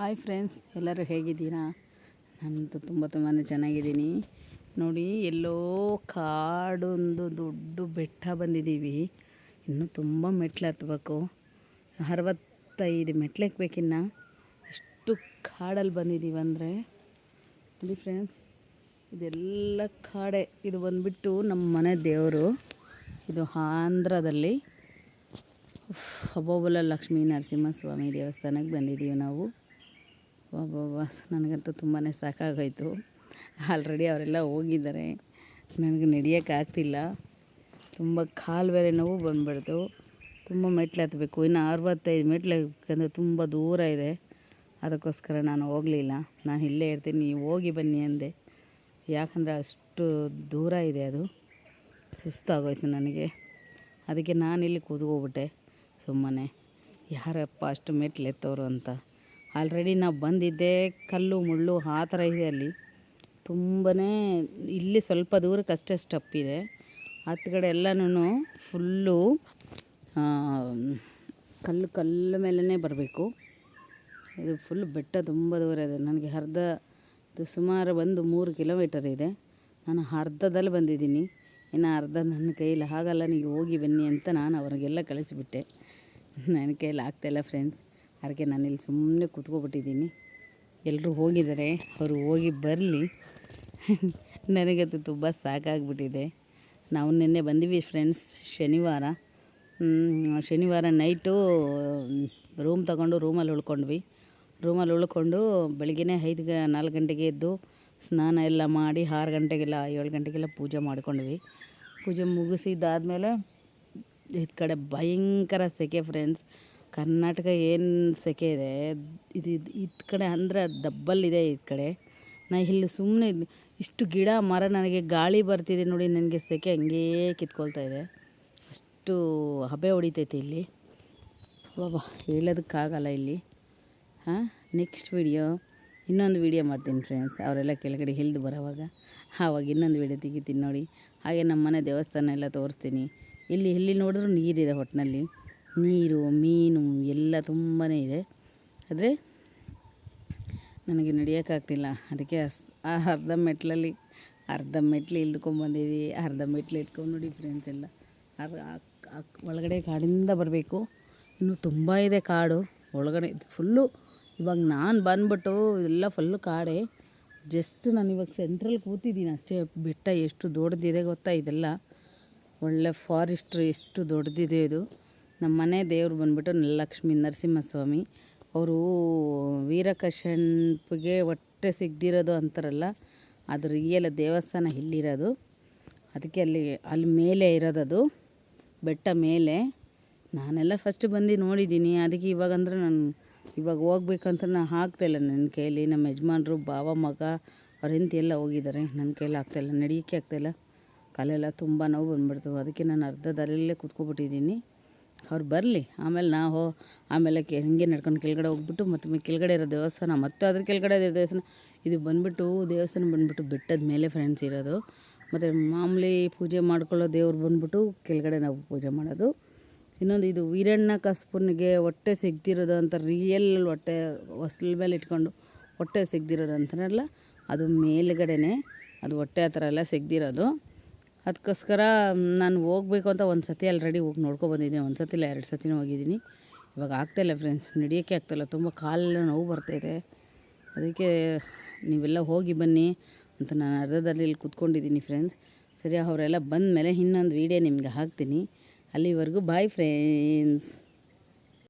Hi friends ಎಲ್ಲರೂ ಹೇಗಿದ್ದೀರಾ? ನಾನಂತೂ ತುಂಬ ತುಂಬಾ ಚೆನ್ನಾಗಿದ್ದೀನಿ. ನೋಡಿ, ಎಲ್ಲೋ ಕಾಡೊಂದು ದೊಡ್ಡ ಬೆಟ್ಟ ಬಂದಿದ್ದೀವಿ. ಇನ್ನೂ ತುಂಬ ಮೆಟ್ಲು ಹತ್ಬೇಕು. ಅರವತ್ತೈದು ಮೆಟ್ಲು ಹಾಕ್ಬೇಕಿನ್ನ ಅಷ್ಟು ಕಾಡಲ್ಲಿ ಬಂದಿದ್ದೀವಿ ಅಂದರೆ. ನೋಡಿ ಫ್ರೆಂಡ್ಸ್ ಇದೆಲ್ಲ ಕಾಡೆ. ಇದು ಬಂದುಬಿಟ್ಟು ನಮ್ಮ ಮನೆ ದೇವರು. ಇದು ಆಂಧ್ರದಲ್ಲಿ. ಅಬೋಬಲ ಲಕ್ಷ್ಮೀ ನರಸಿಂಹಸ್ವಾಮಿ ದೇವಸ್ಥಾನಕ್ಕೆ ಬಂದಿದ್ದೀವಿ ನಾವು. ವಾಬಾ ನನಗಂತೂ ತುಂಬಾ ಸಾಕಾಗೋಯ್ತು. ಆಲ್ರೆಡಿ ಅವರೆಲ್ಲ ಹೋಗಿದ್ದಾರೆ. ನನಗೆ ನಡೆಯೋಕ್ಕಾಗ್ತಿಲ್ಲ. ತುಂಬ ಕಾಲು ಬೇರೆ ನೋವು ಬಂದ್ಬಿಡ್ತು. ತುಂಬ ಮೆಟ್ಲು ಹತ್ತಬೇಕು ಇನ್ನು ಅರವತ್ತೈದು ಮೆಟ್ಲು ಯಾಕಂದರೆ ತುಂಬ ದೂರ ಇದೆ. ಅದಕ್ಕೋಸ್ಕರ ನಾನು ಹೋಗಲಿಲ್ಲ. ನಾನು ಇಲ್ಲೇ ಇರ್ತೀನಿ. ನೀವು ಹೋಗಿ ಬನ್ನಿ ಅಂದೆ. ಯಾಕಂದರೆ ಅಷ್ಟು ದೂರ ಇದೆ ಅದು. ಸುಸ್ತಾಗೋಯ್ತು ನನಗೆ. ಅದಕ್ಕೆ ನಾನು ಇಲ್ಲಿ ಕೂತ್ಕೊಬಿಟ್ಟೆ ಸುಮ್ಮನೆ. ಯಾರಪ್ಪ ಅಷ್ಟು ಮೆಟ್ಲು ಎತ್ತವರು ಅಂತ. ಆಲ್ರೆಡಿ ನಾವು ಬಂದಿದ್ದೆ, ಕಲ್ಲು, ಮುಳ್ಳು ಆ ಥರ ಇದೆ ಅಲ್ಲಿ. ತುಂಬಾ ಇಲ್ಲಿ ಸ್ವಲ್ಪ ದೂರಕ್ಕಷ್ಟೇ ಸ್ಟಪ್ ಇದೆ. ಹತ್ತುಗಡೆ ಎಲ್ಲನೂ ಫುಲ್ಲು ಕಲ್ಲು ಕಲ್ಲು ಮೇಲೇ ಬರಬೇಕು. ಇದು ಫುಲ್ ಬೆಟ್ಟ ತುಂಬ ದೂರ ಇದೆ. ನನಗೆ ಅರ್ಧ, ಇದು ಸುಮಾರು ಒಂದು ಮೂರು ಕಿಲೋಮೀಟರ್ ಇದೆ. ನಾನು ಅರ್ಧದಲ್ಲಿ ಬಂದಿದ್ದೀನಿ. ಇನ್ನು ಅರ್ಧ ನನ್ನ ಕೈಯಲ್ಲಿ ಆಗಲ್ಲ, ನೀವು ಹೋಗಿ ಬನ್ನಿ ಅಂತ ನಾನು ಅವ್ರಿಗೆಲ್ಲ ಕಳಿಸಿಬಿಟ್ಟೆ. ನನ್ನ ಕೈಯಲ್ಲಿ ಆಗ್ತಾಯಿಲ್ಲ ಫ್ರೆಂಡ್ಸ್ ಅದಕ್ಕೆ ನಾನಿಲ್ಲಿ ಸುಮ್ಮನೆ ಕೂತ್ಕೊಬಿಟ್ಟಿದ್ದೀನಿ. ಎಲ್ಲರೂ ಹೋಗಿದ್ದಾರೆ. ಅವರು ಹೋಗಿ ಬರಲಿ. ನನಗಂತೂ ತುಂಬ ಸಾಕಾಗ್ಬಿಟ್ಟಿದೆ. ನಾವು ನಿನ್ನೆ ಬಂದೀವಿ ಫ್ರೆಂಡ್ಸ್ ಶನಿವಾರ. ಶನಿವಾರ ನೈಟು ರೂಮ್ ತಗೊಂಡು ರೂಮಲ್ಲಿ ಉಳ್ಕೊಂಡ್ವಿ. ರೂಮಲ್ಲಿ ಉಳ್ಕೊಂಡು ಬೆಳಗ್ಗೆ ಐದು ನಾಲ್ಕು ಗಂಟೆಗೆ ಎದ್ದು ಸ್ನಾನ ಎಲ್ಲ ಮಾಡಿ ಆರು ಗಂಟೆಗೆಲ್ಲ, ಏಳು ಗಂಟೆಗೆಲ್ಲ ಪೂಜೆ ಮಾಡ್ಕೊಂಡ್ವಿ. ಪೂಜೆ ಮುಗಿಸಿದ್ದಾದಮೇಲೆ ಇದು ಕಡೆ ಭಯಂಕರ ಸೆಕೆ ಫ್ರೆಂಡ್ಸ್ ಕರ್ನಾಟಕ ಏನು ಸೆಕೆ ಇದೆ, ಇದು ಇದು ಕಡೆ ಅಂದ್ರೆ ಇದೆ ಈ ಕಡೆ. ನಾ ಇಲ್ಲಿ ಸುಮ್ಮನೆ ಇಷ್ಟು ಗಿಡ ಮರ ನನಗೆ ಗಾಳಿ ಬರ್ತಿದೆ ನೋಡಿ, ನನಗೆ ಸೆಕೆ ಹಂಗೇ ಕಿತ್ಕೊಳ್ತಾ ಇದೆ. ಅಷ್ಟು ಹಬೆ ಹೊಡಿತೈತೆ ಇಲ್ಲಿ. ಬಾಬಾ ಹೇಳೋದಕ್ಕಾಗಲ್ಲ ಇಲ್ಲಿ. ಹಾಂ ನೆಕ್ಸ್ಟ್ ವಿಡಿಯೋ ಇನ್ನೊಂದು ವಿಡಿಯೋ ಮಾಡ್ತೀನಿ ಫ್ರೆಂಡ್ಸ್ ಅವರೆಲ್ಲ ಕೆಳಗಡೆ ಹಿಲ್ದು ಬರೋವಾಗ. ಆವಾಗ ಇನ್ನೊಂದು ವಿಡಿಯೋ ತೆಗಿತೀನಿ ನೋಡಿ. ಹಾಗೆ ನಮ್ಮ ಮನೆ ದೇವಸ್ಥಾನ ಎಲ್ಲ ತೋರಿಸ್ತೀನಿ. ಇಲ್ಲಿ ಇಲ್ಲಿ ನೋಡಿದ್ರೂ ನೀರಿದೆ ಒಟ್ಟಿನಲ್ಲಿ ನೀರು, ಮೀನು ಎಲ್ಲ ತುಂಬಾ ಇದೆ. ಆದರೆ ನನಗೆ ನಡೆಯೋಕ್ಕಾಗ್ತಿಲ್ಲ. ಅದಕ್ಕೆ ಅಸ್, ಆ ಅರ್ಧ ಮೆಟ್ಲಲ್ಲಿ, ಅರ್ಧ ಮೆಟ್ಲು ಇಳ್ದುಕೊಂಬಂದಿದ್ದೀವಿ ಅರ್ಧ ಮೆಟ್ಲು ಇಟ್ಕೊಂಡು ನೋಡಿ ಫ್ರೆಂಡ್ಸ್ ಎಲ್ಲ. ಒಳಗಡೆ ಕಾಡಿಂದ ಬರಬೇಕು. ಇನ್ನೂ ತುಂಬ ಇದೆ ಕಾಡು. ಒಳಗಡೆ ಫುಲ್ಲು ಇವಾಗ ನಾನು ಬಂದ್ಬಿಟ್ಟು ಎಲ್ಲ ಫುಲ್ಲು ಕಾಡೆ. ಜಸ್ಟ್ ನಾನು ಇವಾಗ ಸೆಂಟ್ರಲ್ಲಿ ಕೂತಿದ್ದೀನಿ ಅಷ್ಟೇ. ಬೆಟ್ಟ ಎಷ್ಟು ದೊಡ್ಡದಿದೆ ಗೊತ್ತಾ? ಇದೆಲ್ಲ ಒಳ್ಳೆ ಫಾರೆಸ್ಟ್ರು ಎಷ್ಟು ದೊಡ್ಡದಿದೆ ಇದು. ನಮ್ಮ ಮನೆ ದೇವ್ರು ಬಂದ್ಬಿಟ್ಟು ಲಕ್ಷ್ಮೀ ನರಸಿಂಹಸ್ವಾಮಿ, ಅವರು ವೀರಕಶಂಪಿಗೆ ಒಟ್ಟೆ ಸಿಗದಿರೋದು ಅಂತಾರಲ್ಲ, ಅದು ರಿಯಲ್ ದೇವಸ್ಥಾನ ಇಲ್ಲಿರೋದು. ಅದಕ್ಕೆ ಅಲ್ಲಿ ಅಲ್ಲಿ ಮೇಲೆ ಇರೋದದು, ಬೆಟ್ಟ ಮೇಲೆ. ನಾನೆಲ್ಲ ಫಸ್ಟ್ ಬಂದು ನೋಡಿದ್ದೀನಿ, ಅದಕ್ಕೆ ಇವಾಗ ಅಂದರೆ ನಾನು ಇವಾಗ ಹೋಗ್ಬೇಕಂತ ನಾನು ಆಗ್ತಾಯಿಲ್ಲ ನನ್ನ ಕೈಯಲ್ಲಿ. ನಮ್ಮ ಯಜಮಾನ್ರು ಬಾವ ಮಗ, ಅವ್ರ ಎಲ್ಲ ಹೋಗಿದ್ದಾರೆ, ನನ್ನ ಕೈಯಲ್ಲಿ ಆಗ್ತಾಯಿಲ್ಲ ನಡಿಯೋಕ್ಕೆ ಆಗ್ತಾಯಿಲ್ಲ ಕಾಲೆಲ್ಲ ತುಂಬ ನೋವು ಬಂದ್ಬಿಡ್ತು. ಅದಕ್ಕೆ ನಾನು ಅರ್ಧ ದಾರಿಯಲ್ಲೇ ಕೂತ್ಕೊಬಿಟ್ಟಿದ್ದೀನಿ. ಅವ್ರು ಬರಲಿ. ಆಮೇಲೆ ನಾವು ಆಮೇಲೆ ಕೆ, ಹಿಂಗೆ ನಡ್ಕೊಂಡು ಕೆಳಗಡೆ ಹೋಗ್ಬಿಟ್ಟು ಮತ್ತೆ ಕೆಳಗಡೆ ಇರೋ ದೇವಸ್ಥಾನ, ಮತ್ತು ಅದ್ರ ಕೆಳಗಡೆ ಇರೋ ದೇವಸ್ಥಾನ. ಇದು ಬಂದುಬಿಟ್ಟು ದೇವಸ್ಥಾನ ಬಂದುಬಿಟ್ಟು ಬೆಟ್ಟದ ಮೇಲೆ ಫ್ರೆಂಡ್ಸ್ ಇರೋದು. ಮತ್ತು ಮಾಮೂಲಿ ಪೂಜೆ ಮಾಡ್ಕೊಳ್ಳೋ ದೇವ್ರು ಬಂದುಬಿಟ್ಟು ಕೆಳಗಡೆ ನಾವು ಪೂಜೆ ಮಾಡೋದು. ಇನ್ನೊಂದು ಇದು ವೀರಣ್ಣ ಕಸ್ಪುನಿಗೆ ಹೊಟ್ಟೆ ಸಿಗ್ದಿರೋದು ಅಂತ ರಿಯಲ್ ಹೊಟ್ಟೆ, ಹೊಸ್ಲ ಮೇಲೆ ಇಟ್ಕೊಂಡು ಹೊಟ್ಟೆ ಸಿಗ್ದಿರೋದು ಅಂತಾರಲ್ಲ, ಅದು ಮೇಲ್ಗಡೆನೇ, ಅದು ಹೊಟ್ಟೆ ಆ ಥರ ಎಲ್ಲ ಸಿಗ್ದಿರೋದು. ಅದಕ್ಕೋಸ್ಕರ ನಾನು ಹೋಗ್ಬೇಕು ಅಂತ ಒಂದು ಸತಿ ಆಲ್ರೆಡಿ ಹೋಗಿ ನೋಡ್ಕೊಬಂದಿದ್ದೀನಿ. ಒಂದು ಸತಿ ಇಲ್ಲ ಎರಡು ಸತಿನೂ ಹೋಗಿದ್ದೀನಿ. ಇವಾಗ ಆಗ್ತಾಯಿಲ್ಲ ಫ್ರೆಂಡ್ಸ್ ನಡೆಯೋಕ್ಕೆ ಆಗ್ತಾಯಿಲ್ಲ ತುಂಬ ಕಾಲೆಲ್ಲ ನೋವು ಬರ್ತಾಯಿದೆ ಅದಕ್ಕೆ ನೀವೆಲ್ಲ ಹೋಗಿ ಬನ್ನಿ ಅಂತ ನಾನು ಅರ್ಧದಲ್ಲಿ ಇಲ್ಲಿ ಕೂತ್ಕೊಂಡಿದ್ದೀನಿ ಫ್ರೆಂಡ್ಸ್ ಸರಿ, ಅವರೆಲ್ಲ ಬಂದ ಮೇಲೆ ಇನ್ನೊಂದು ವೀಡಿಯೋ ನಿಮಗೆ ಹಾಕ್ತೀನಿ. ಅಲ್ಲಿವರೆಗೂ ಬಾಯ್ ಫ್ರೆಂಡ್ಸ್